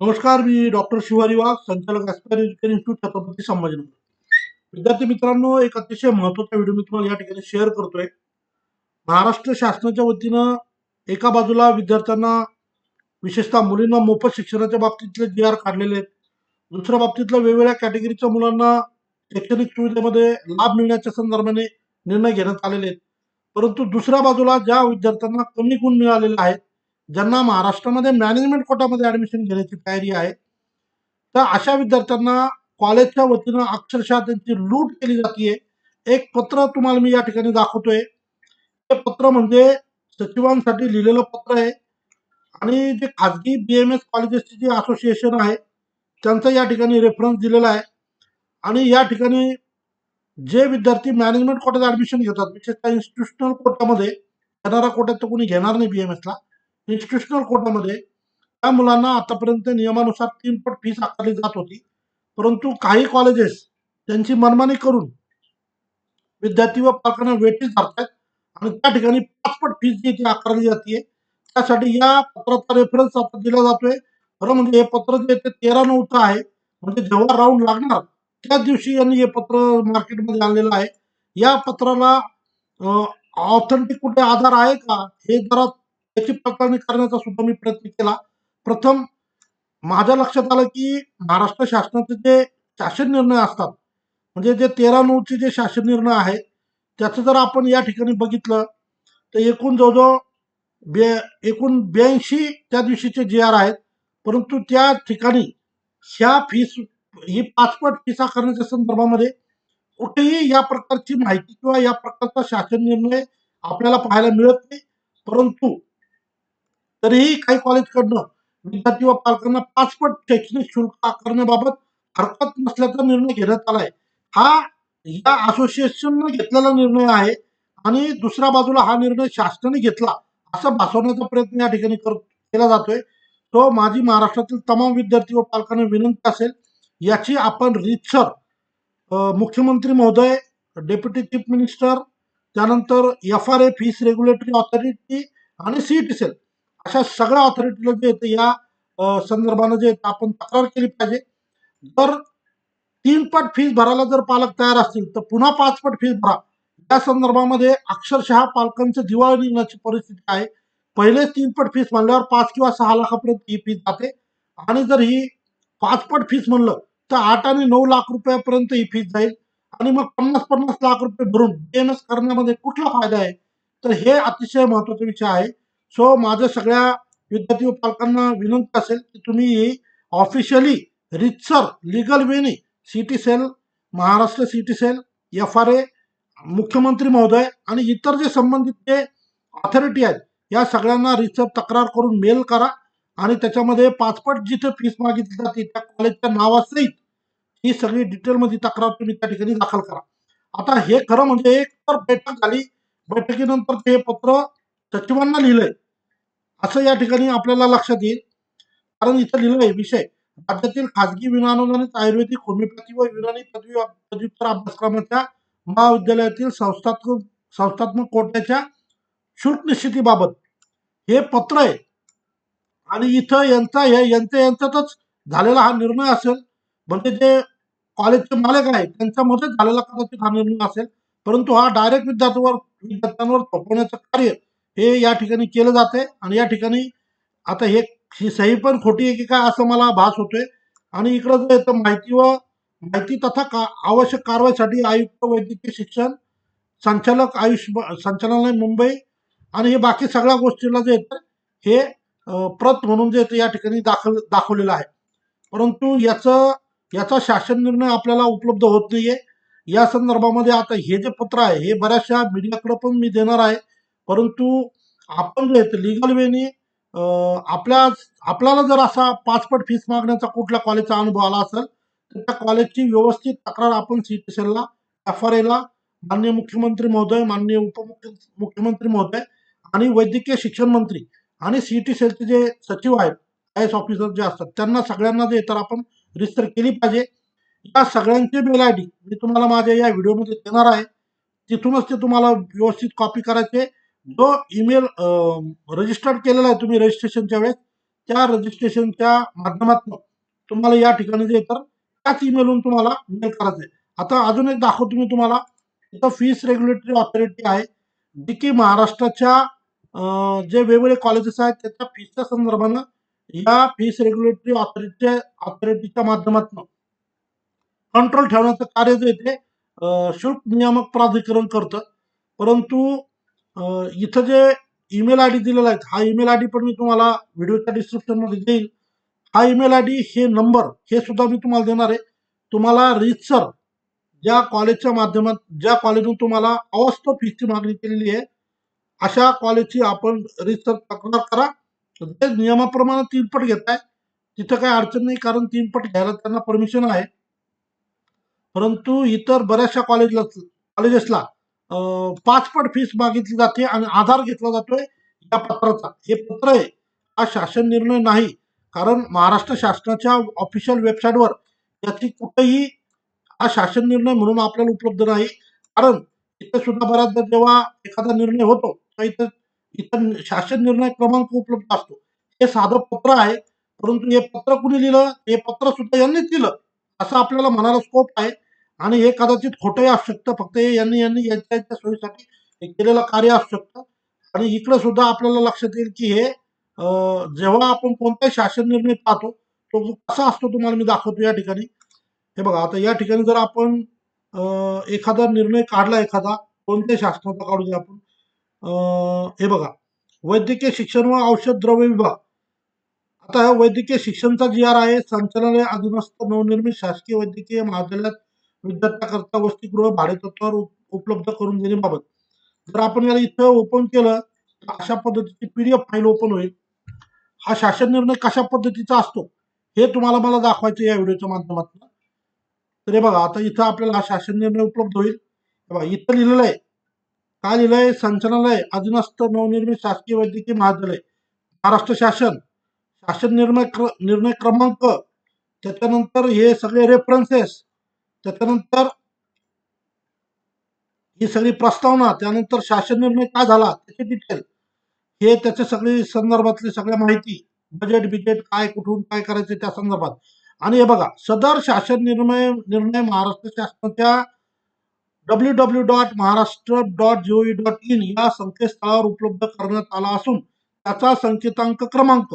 नमस्कार मी डॉक्टर शिवारी वाघ संचालक aspire education institute Chhatrapati Sambhajinagar. विद्यार्थी मित्रांनो एक अतिशय महत्त्वाचा व्हिडिओ मी तुम्हाला या ठिकाणी शेअर करतोय. महाराष्ट्र शासनाच्या वतीनं एका बाजूला विद्यार्थ्यांना विशेषतः मुलींना मोफत शिक्षणाच्या बाबतीतले जी आर काढलेले आहेत. दुसऱ्या बाबतीतल्या वेगवेगळ्या कॅटेगरीच्या मुलांना शैक्षणिक सुविधेमध्ये लाभ मिळण्याच्या संदर्भाने निर्णय घेण्यात आलेले आहेत. परंतु दुसऱ्या बाजूला ज्या विद्यार्थ्यांना कमी गुण मिळालेले आहेत ज्यांना महाराष्ट्रामध्ये मॅनेजमेंट कोटामध्ये ऍडमिशन घेण्याची तयारी आहे तर अशा विद्यार्थ्यांना कॉलेजच्या वतीनं अक्षरशः त्यांची लूट केली जाते एक पत्र तुम्हाला मी या ठिकाणी दाखवतोय. ते पत्र म्हणजे सचिवांसाठी लिहिलेलं पत्र आहे. आणि जे खाजगी बी एम एस कॉलेजेसची जी असोसिएशन आहे त्यांचा या ठिकाणी रेफरन्स दिलेला आहे. आणि या ठिकाणी जे विद्यार्थी मॅनेजमेंट कोट्यात ऍडमिशन घेतात विशेषतः इन्स्टिट्यूशनल कोटामध्ये येणारा कोट्यात तर कोणी घेणार नाही बी एम एसला इन्स्टिट्यूशनल कोर्टामध्ये त्या मुलांना आतापर्यंत नियमानुसार तीन पट फीस आकारली जात होती. परंतु काही कॉलेजेस त्यांची मनमानी करून विद्यार्थी व पालकांना वेटीस धरतात आणि त्या ठिकाणी पाच पट फीस जी ती आकारली जाते त्यासाठी या पत्राचा रेफरन्स आता दिला जातोय. खरं म्हणजे हे पत्र जे ते तेरा नऊचं आहे म्हणजे जेव्हा राऊंड लागणार त्याच दिवशी यांनी हे पत्र मार्केटमध्ये आणलेलं आहे. या पत्राला ऑथेंटिक कुठे आधार आहे का हे जरा त्याची पडताळणी करण्याचा सुद्धा मी प्रयत्न केला. प्रथम माझ्या लक्षात आलं की महाराष्ट्र शासनाचे जे शासन निर्णय असतात म्हणजे जे तेरा नऊचे जे शासन निर्णय आहेत त्याचं जर आपण या ठिकाणी बघितलं तर एकूण जवळजवळ बे एकूण ब्याऐंशी त्या दिवशीचे जे आर आहेत परंतु त्या ठिकाणी ह्या फीस ही पाचपट फीस आकारण्याच्या संदर्भामध्ये कुठेही या प्रकारची माहिती किंवा या प्रकारचा शासन निर्णय आपल्याला पाहायला मिळत नाही. परंतु तरीही काही कॉलेजकडनं विद्यार्थी व पालकांना पाचपट शैक्षणिक शुल्क आकारण्याबाबत हरकत नसल्याचा निर्णय घेण्यात आलाय हा या असोसिएशननं घेतलेला निर्णय आहे आणि दुसऱ्या बाजूला हा निर्णय शासनाने घेतला असं भासवण्याचा प्रयत्न या ठिकाणी केला जातोय. तो माझी महाराष्ट्रातील तमाम विद्यार्थी व पालकांना विनंती असेल याची आपण रितसर मुख्यमंत्री महोदय डेप्युटी चीफ मिनिस्टर त्यानंतर F R A fees regulatory authority आणि सी टी सेल अशा सगळ्या ऑथॉरिटीला जे येतं या संदर्भानं जे येतं आपण तक्रार केली पाहिजे. जर तीन पट फीस भरायला जर पालक तयार असतील तर पुन्हा पाच पट फीस भरा. या संदर्भामध्ये अक्षरशः पालकांचं दिवाळी निघण्याची परिस्थिती आहे. पहिलेच तीन पट फीस म्हणल्यावर पाच किंवा सहा लाखापर्यंत ही फीस जाते. आणि जर ही पाच पट फीस म्हणलं तर आठ आणि नऊ लाख रुपयापर्यंत ही फीस जाईल. आणि मग पन्नास पन्नास लाख रुपये भरून बी एम एस करण्यामध्ये कुठला फायदा आहे? तर हे अतिशय महत्त्वाचा विषय आहे. सो माझ्या सगळ्या विद्यार्थी पालकांना विनंती असेल की तुम्ही ऑफिशियली रितसर legal Veni city cell Maharashtra city cell F R A मुख्यमंत्री महोदय आणि इतर जे संबंधित जे ऑथॉरिटी आहेत या सगळ्यांना रितसर तक्रार करून मेल करा आणि त्याच्यामध्ये पाचपट जिथे फीस मागितली जाते त्या कॉलेजच्या नावासहित ही सगळी डिटेलमध्ये तक्रार तुम्ही त्या ठिकाणी दाखल करा. आता हे खरं म्हणजे एक तर बैठक झाली बैठकीनंतर ते हे पत्र सचिवांना लिहिलंय. असं या ठिकाणी आपल्याला लक्षात येईल. कारण इथं लिहिलंय विषय. राज्यातील खाजगी विनानुदानित आयुर्वेदिक होमिओपॅथी व युनानी पदवी पदव्युत्तर अभ्यासक्रमाच्या महाविद्यालयातील संस्थात्मक संस्थात्मक कोट्याच्या शुल्क निश्चितीबाबत. हे पत्र आहे. आणि इथं यांचा हे यांच्या यांच्यातच झालेला हा निर्णय असेल. म्हणजे जे कॉलेजचे मालक आहेत त्यांच्यामध्येच झालेला कदाचित हा निर्णय असेल. परंतु हा डायरेक्ट विद्यार्थ्यांवर विद्यार्थ्यांवर थोपवण्याचं कार्य हे या ठिकाणी केलं जात आहे आणि या ठिकाणी आता हे ही सही पण खोटी आहे की काय असं मला भास होतोय. आणि इकडं जे येतं माहिती व माहिती तथा का आवश्यक कारवाईसाठी आयुक्त वैद्यकीय शिक्षण संचालक आयुष संचालनालय मुंबई आणि हे बाकी सगळ्या गोष्टीला जे येतं हे प्रत म्हणून जे येतं या ठिकाणी दाखल दाखवलेलं आहे. परंतु याचं याचा शासन निर्णय आपल्याला उपलब्ध होत नाहीये. या संदर्भामध्ये आता हे जे पत्र आहे हे बऱ्याचशा मीडियाकडं पण मी देणार आहे. परंतु आपण जे लिगल वेने आपल्या आपल्याला जर असा पाचपट फीस मागण्याचा कुठल्या कॉलेजचा अनुभव आला असेल तर त्या कॉलेजची व्यवस्थित तक्रार आपण सी टी सेलला एफ आर एला माननीय मुख्यमंत्री महोदय माननीय उपमुख्य मुख्यमंत्री महोदय आणि वैद्यकीय शिक्षण मंत्री आणि सी टी सेलचे जे सचिव आहेत आय एस ऑफिसर जे असतात त्यांना सगळ्यांना जे तर आपण रिस्टर केली पाहिजे. या सगळ्यांचे मेल आय डी मी तुम्हाला माझ्या या व्हिडिओमध्ये देणार आहे. तिथूनच ते तुम्हाला व्यवस्थित कॉपी करायचे. जो ईमेल रजिस्टर्ड केलेला आहे तुम्ही रजिस्ट्रेशनच्या वेळेस त्या रजिस्ट्रेशनच्या माध्यमातून तुम्हाला या ठिकाणी जे तर त्याच ईमेलवरून तुम्हाला मेल करायचं आहे. आता अजून एक दाखवतो मी तुम्हाला. इथं फीस रेग्युलेटरी ऑथॉरिटी आहे. जी की महाराष्ट्राच्या जे वेगवेगळे कॉलेजेस आहेत त्याच्या फीसच्या संदर्भानं या फीस रेग्युलेटरी ऑथॉरिटी ऑथॉरिटीच्या माध्यमातून कंट्रोल ठेवण्याचं कार्य जे ते शुल्क नियामक प्राधिकरण करतं. परंतु इथं जे ईमेल आय डी दिलेला आहे हा ईमेल आय डी पण मी तुम्हाला व्हिडिओच्या डिस्क्रिप्शनमध्ये देईल. हा ईमेल आय डी हे नंबर हे सुद्धा मी तुम्हाला देणार आहे. तुम्हाला रीतसर ज्या कॉलेजच्या माध्यमात ज्या कॉलेजून तुम्हाला अवस्थ फीसची मागणी केलेली आहे अशा कॉलेजची आपण रीतसर तक्रार करा. जे नियमाप्रमाणे तीनपट घेत आहे तिथं काही अडचण नाही कारण तीनपट घ्यायला त्यांना परमिशन आहे. परंतु इतर बऱ्याचशा कॉलेजला कॉलेजेसला पाचपट फीस मागितली जाते आणि आधार घेतला जातोय या पत्राचा. हे पत्र आहे. हा शासन निर्णय नाही. कारण महाराष्ट्र शासनाच्या ऑफिशियल वेबसाईटवर याची कुठेही हा शासन निर्णय म्हणून आपल्याला उपलब्ध नाही. कारण इथे सुद्धा बऱ्याचदा जेव्हा एखादा निर्णय होतो तर इथं इथं शासन निर्णय क्रमांक उपलब्ध असतो. हे साधं पत्र आहे. परंतु हे पत्र कुणी लिहिलं? हे पत्र सुद्धा यांनीच दिलं. असं आपल्याला म्हणायला स्कोप आहे. आणि हे कदाचित खोटंही असू शकतं. फक्त हे यांनी यांनी यांच्या यांच्या सोयीसाठी हे केलेलं कार्य असू शकतं. आणि इकडे सुद्धा आपल्याला लक्षात येईल की हे जेव्हा आपण कोणताही शासन निर्णय पाहतो तो कसा असतो तुम्हाला मी दाखवतो या ठिकाणी. हे बघा आता या ठिकाणी जर आपण एखादा निर्णय काढला एखादा कोणत्या शासनाचा काढू दे आपण हे बघा वैद्यकीय शिक्षण व औषध द्रव्य विभाग. आता वैद्यकीय शिक्षणचा जी आर आहे संचालनालय अधीनस्थ नवनिर्मित शासकीय वैद्यकीय महाविद्यालयात विद्यार्थ्याकरता वसतिगृह भाडेतत्वावर उपलब्ध करून देण्याबाबत. जर आपण याला इथं ओपन केलं तर अशा पद्धतीची पीडीएफ फाईल ओपन होईल. हा शासन निर्णय कशा पद्धतीचा असतो हे तुम्हाला मला दाखवायचं या व्हिडिओच्या माध्यमातून. तर हे बघा आता इथं आपल्याला हा शासन निर्णय उपलब्ध होईल. बघा इथं लिहिलेलं आहे. काय लिहिलंय? संचालनालय अधीनस्थ नवनिर्मित शासकीय वैद्यकीय महाविद्यालय महाराष्ट्र शासन. शासन निर्णय क्र निर्णय क्रमांक त्याच्यानंतर हे सगळे रेफरन्सेस त्याच्यानंतर ही सगळी प्रस्तावना त्यानंतर शासन निर्णय काय झाला त्याचे डिटेल हे त्याचे सगळी संदर्भातली सगळ्या माहिती बजेट बिजेट काय कुठून काय करायचे त्या संदर्भात. आणि हे बघा सदर शासन निर्णय निर्णय महाराष्ट्र शासनाच्या W W dot Maharashtra dot G O V dot in या संकेतस्थळावर उपलब्ध करण्यात आला असून त्याचा संकेतांक क्रमांक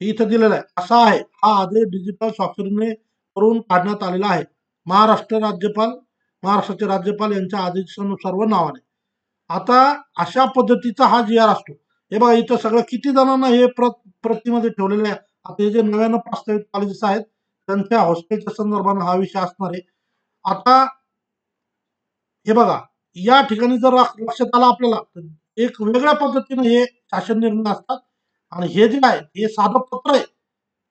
इथं दिलेला आहे. असा आहे. हा आदेश डिजिटल स्वाक्षरीने करून काढण्यात आलेला आहे. महाराष्ट्र राज्यपाल महाराष्ट्राचे राज्यपाल यांच्या आदेशानुसार व नावाने. आता अशा पद्धतीचा हा जी आर असतो. हे बघा इथं सगळं किती जणांना हे प्रत प्रतिमध्ये ठेवलेले आहे. आता हे जे नव्यानं प्रस्तावित कॉलेजेस आहेत त्यांच्या हॉस्टेलच्या संदर्भानं हा विषय असणार आहे. आता हे बघा या ठिकाणी जर लक्षात आलं आपल्याला तर एक वेगळ्या पद्धतीने हे शासन निर्णय असतात. आणि हे जे आहे हे साधं पत्र आहे.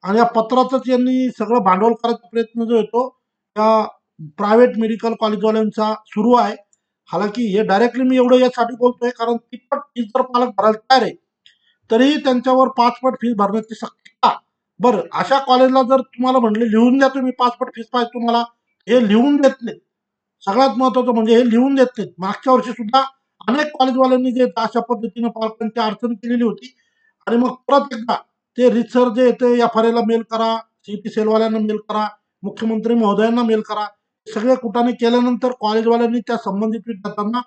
आणि या पत्राचंच यांनी सगळं भांडवल करायचा प्रयत्न जो येतो त्या प्रायव्हेट मेडिकल कॉलेजवाल्यांचा सुरू आहे. हालाकी हे डायरेक्टली मी एवढं यासाठी बोलतोय कारण तिप्पट फीस जर पालक भरायला तयार आहे तरीही त्यांच्यावर पाचपट फीस भरण्याची शक्यता. बरं अशा कॉलेजला जर तुम्हाला म्हणले लिहून द्या तुम्ही पाचपट फीस पाहिजे तुम्हाला हे लिहून देत नाहीत. सगळ्यात महत्वाचं म्हणजे हे लिहून देत नाहीत. मागच्या वर्षी सुद्धा अनेक कॉलेजवाल्यांनी जे अशा पद्धतीने पालकांची अडचण केलेली होती. आणि मग परत एकदा ते रिसर जे येते एफ आर एला मेल करा सीपी सेलवाल्यांना मेल करा मुख्यमंत्री महोदयांना मेल करा. सगळे कुटाने केल्यानंतर कॉलेजवाल्यांनी त्या संबंधित विद्यार्थ्यांना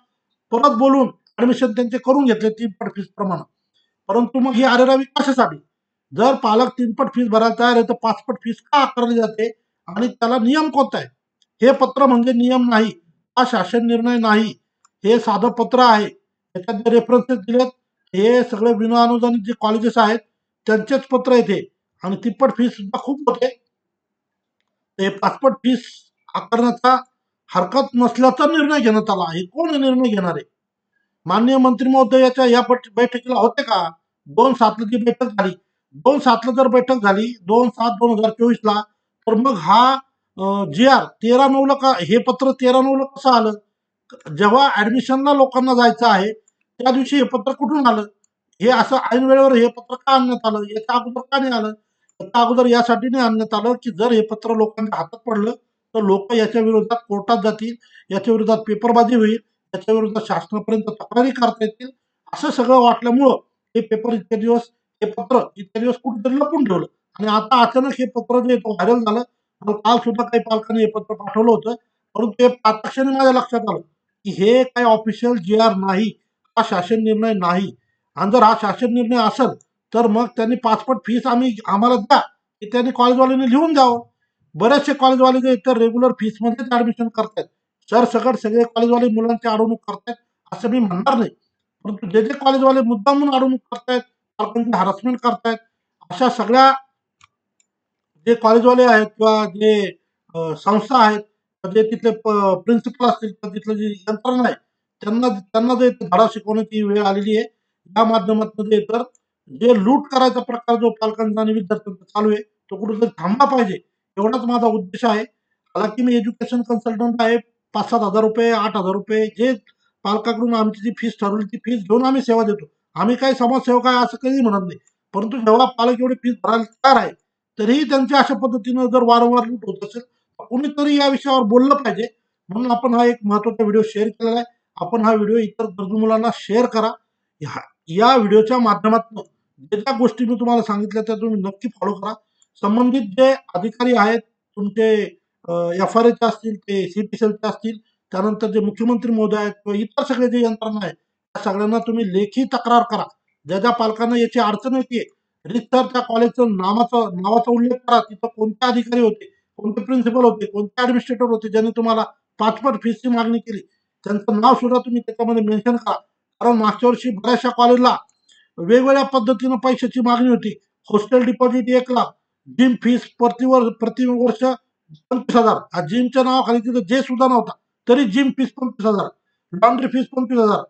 परत बोलून ऍडमिशन त्यांचे करून घेतले तीनपट फीस प्रमाण. परंतु मग ही आरेरावी कशासाठी? जर पालक तीनपट फीस भरायला तयार आहे तर पाचपट फीस का आकारली जाते? आणि त्याला नियम कोणता आहे? हे पत्र म्हणजे नियम नाही हा शासन निर्णय नाही. हे साधं पत्र आहे. त्याच्यात जे रेफरन्सेस दिलेत. हे सगळे विना अनुदानित जे कॉलेजेस आहेत त्यांचेच पत्र येते आणि तिप्पट फीस सुद्धा खूप होते. ते फीस आकारण्याचा हरकत नसल्याचा निर्णय घेण्यात आला. हे कोण निर्णय घेणार आहे? माननीय मंत्री महोदयाच्या या बैठकीला होते का? दोन सातला जी बैठक झाली. दोन सातला जर बैठक झाली दोन सात दोन हजार चोवीस ला तर मग हा जी आर तेरा नऊला का हे पत्र तेरा नऊला कसं आलं? जेव्हा ऍडमिशनला लोकांना जायचं आहे त्या दिवशी हे पत्र कुठून आलं? हे असं ऐन वेळेवर हे पत्र का आणण्यात आलं? याच्या अगोदर का नाही आलं? याच्या अगोदर यासाठी नाही आणण्यात आलं की जर हे पत्र लोकांच्या हातात पडलं तर लोक याच्या विरोधात कोर्टात जातील याच्या विरोधात पेपरबाजी होईल याच्या विरोधात शासनापर्यंत तक्रारी करता येतील. असं सगळं वाटल्यामुळं हे पेपर इतके दिवस हे पत्र इतके दिवस कुठेतरी लपून ठेवलं. आणि आता अचानक हे पत्र जे व्हायरल झालं. काल सुद्धा काही पालकांनी हे पत्र पाठवलं होतं. परंतु हे प्रत्यक्षाने माझ्या लक्षात आलं की हे काही ऑफिशियल जी आर नाही. हा शासन निर्णय नाही. आणि जर हा शासन निर्णय असेल तर मग त्यांनी पासपोर्ट फीस आम्ही आम्हाला द्या की त्यांनी कॉलेजवाल्यांनी लिहून द्यावं. बरेचसे कॉलेजवाले जे तर रेग्युलर फीसमध्येच ऍडमिशन करतायत. सर सकट सगळे कॉलेजवाले मुलांची अडवणूक करतायत असं मी म्हणणार नाही. परंतु जे जे कॉलेजवाले मुद्दाम म्हणून अडवणूक करतायत पालकांची हरासमेंट करतायत अशा सगळ्या जे कॉलेजवाले आहेत किंवा जे संस्था आहेत जे तिथले प्रिन्सिपल असतील किंवा तिथलं जे यंत्रणा आहे त्यांना त्यांना जे धडा शिकवण्याची वेळ आलेली आहे या माध्यमातून जे तर जे लूट करायचा प्रकार जो पालकांचा आणि विद्यार्थ्यांचा चालू आहे तो कुठेतरी थांबला पाहिजे. एवढाच माझा उद्देश आहे. हालाकी मी एज्युकेशन कन्सल्टंट आहे. पाच सात हजार रुपये आठ हजार रुपये जे पालकाकडून आमची जी फीस ठरवली ती फीस घेऊन आम्ही सेवा देतो. आम्ही काही समाजसेवक आहे असं कधी म्हणत नाही. परंतु जेव्हा पालक एवढी फीस भरायला तयार आहे तरीही त्यांच्या अशा पद्धतीनं जर वारंवार लूट होत असेल तर कुणीतरी या विषयावर बोललं पाहिजे. म्हणून आपण हा एक महत्त्वाचा व्हिडिओ शेअर केलेला आहे. आपण हा व्हिडिओ इतर गरजू मुलांना शेअर करा. या या व्हिडिओच्या माध्यमातून जे ज्या गोष्टी मी तुम्हाला सांगितल्या त्या तुम्ही नक्की फॉलो करा. संबंधित जे अधिकारी आहेत तुमचे एफ आर एचे असतील ते सी चे असतील त्यानंतर जे मुख्यमंत्री महोदय आहेत किंवा इतर सगळे जे यंत्रणा आहेत त्या सगळ्यांना तुम्ही लेखी तक्रार करा. ज्या ज्या पालकांना याची अडचण येते रितसर त्या कॉलेजचं नामाचा नावाचा उल्लेख करा. तिथं कोणते अधिकारी होते कोणते प्रिन्सिपल होते कोणते ऍडमिनिस्ट्रेटर होते ज्यांनी तुम्हाला पाचपट फीसची मागणी केली त्यांचं नाव सुद्धा तुम्ही त्याच्यामध्ये मेन्शन करा. कारण मागच्या वर्षी बऱ्याचशा कॉलेजला वेगवेगळ्या पद्धतीनं पैशाची मागणी होती. हॉस्टेल डिपॉझिट एक लाख जिम फीस प्रतिवर्ष प्रतिवर्ष पंचवीस हजार. हा जिमच्या नावाखाली तिथं जे सुद्धा नव्हता तरी जिम फीस पंचवीस हजार. लॉन्ड्री फीस पंचवीस हजार.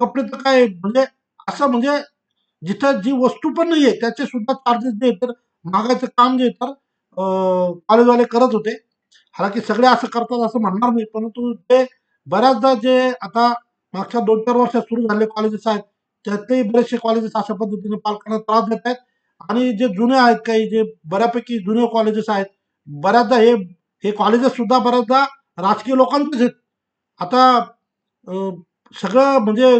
कपडे तर काय म्हणजे असं म्हणजे जिथं जी वस्तू पण नाहीये त्याचे सुद्धा चार्जेस जे तर मागायचं काम जे तर कॉलेजवाले करत होते. हालांकी सगळे असं करतात असं म्हणणार नाही परंतु ते बऱ्याचदा जे आता मागच्या दोन चार वर्षात सुरू झालेले कॉलेजेस आहेत त्यातही बरेचसे कॉलेजेस अशा पद्धतीने पालकांना त्रास देत आहेत. आणि जे जुने आहेत काही जे बऱ्यापैकी जुने कॉलेजेस आहेत बऱ्याचदा हे हे कॉलेजेस सुद्धा बऱ्याचदा राजकीय लोकांचेच आहेत. आता सगळं म्हणजे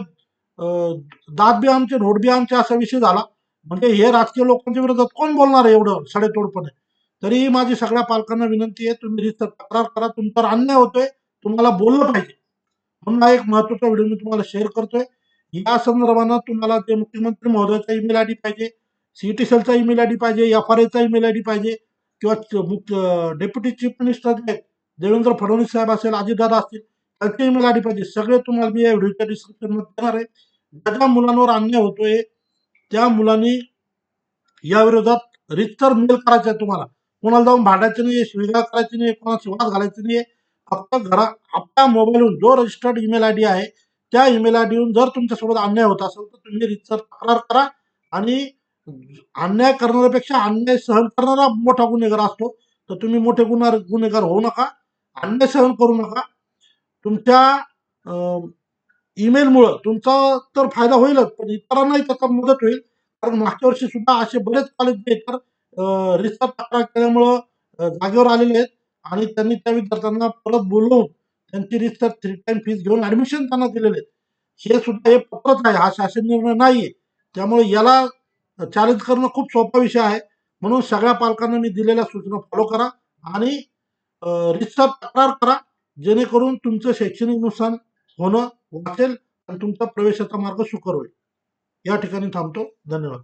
दात बी आमचे नोट बी आमचे असा विषय झाला. म्हणजे हे राजकीय लोकांच्या विरोधात कोण बोलणार आहे एवढं सडेतोडपणे? तरीही माझी सगळ्या पालकांना विनंती आहे तुम्ही रितसर तक्रार करा तुमच्यावर अन्याय होतोय तुम्हाला बोललं पाहिजे. म्हणून हा एक महत्त्वाचा व्हिडिओ मी तुम्हाला शेअर करतोय. या संदर्भानं तुम्हाला ते मुख्यमंत्री महोदयाचा ईमेल आय डी पाहिजे सीईटी सेलचा ईमेल आय डी पाहिजे एफ आर एचा ईमेल आय डी पाहिजे किंवा डेप्युटी चीफ मिनिस्टर जे आहेत, देवेंद्र फडणवीस साहेब असेल अजितदादा असतील त्यांचे ईमेल आय डी पाहिजे. सगळे तुम्हाला मी या व्हिडिओच्या डिस्क्रिप्शनमध्ये देणार आहे. ज्या ज्या मुलांवर अन्याय होतोय त्या मुलांनी या विरोधात रितसर मेल करायचा आहे तुम्हाला. कोणाला जाऊन भांडायचं नाही शिविगाळ करायची नाही कोणाला शिवास घालायचं नाही फक्त घरा आपल्या मोबाईलवर जो रजिस्टर्ड ईमेल आय डी आहे त्या ईमेल देऊन जर तुमच्यासोबत अन्याय होत असेल तर तुम्ही रितसर तक्रार करा आणि अन्याय करणाऱ्यापेक्षा अन्याय सहन करणारा मोठा गुन्हेगार असतो तर तुम्ही मोठे गुन्हा गुन्हेगार होऊ नका अन्याय सहन करू नका. तुमच्या ईमेलमुळं तुमचा तर फायदा होईलच पण इतरांनाही त्याचा मदत होईल. कारण मागच्या वर्षी सुद्धा असे बरेच कॉलेज जे तर रिसर्च तक्रार केल्यामुळं जागेवर आलेले आहेत आणि त्यांनी त्या विद्यार्थ्यांना परत बोलवून त्यांची रिस्टर थ्री टाइम फीस घेऊन ऍडमिशन त्यांना दिलेले हे सुद्धा हे पत्रच आहे. हा शासन निर्णय नाहीये. त्यामुळे याला चॅलेंज करणं खूप सोपा विषय आहे. म्हणून सगळ्या पालकांना मी दिलेल्या सूचना फॉलो करा आणि रिस्टर तक्रार करा. जेणेकरून तुमचं शैक्षणिक नुकसान होणं वाचेल आणि तुमचा प्रवेशाचा मार्ग सुकर होईल. या ठिकाणी थांबतो. धन्यवाद.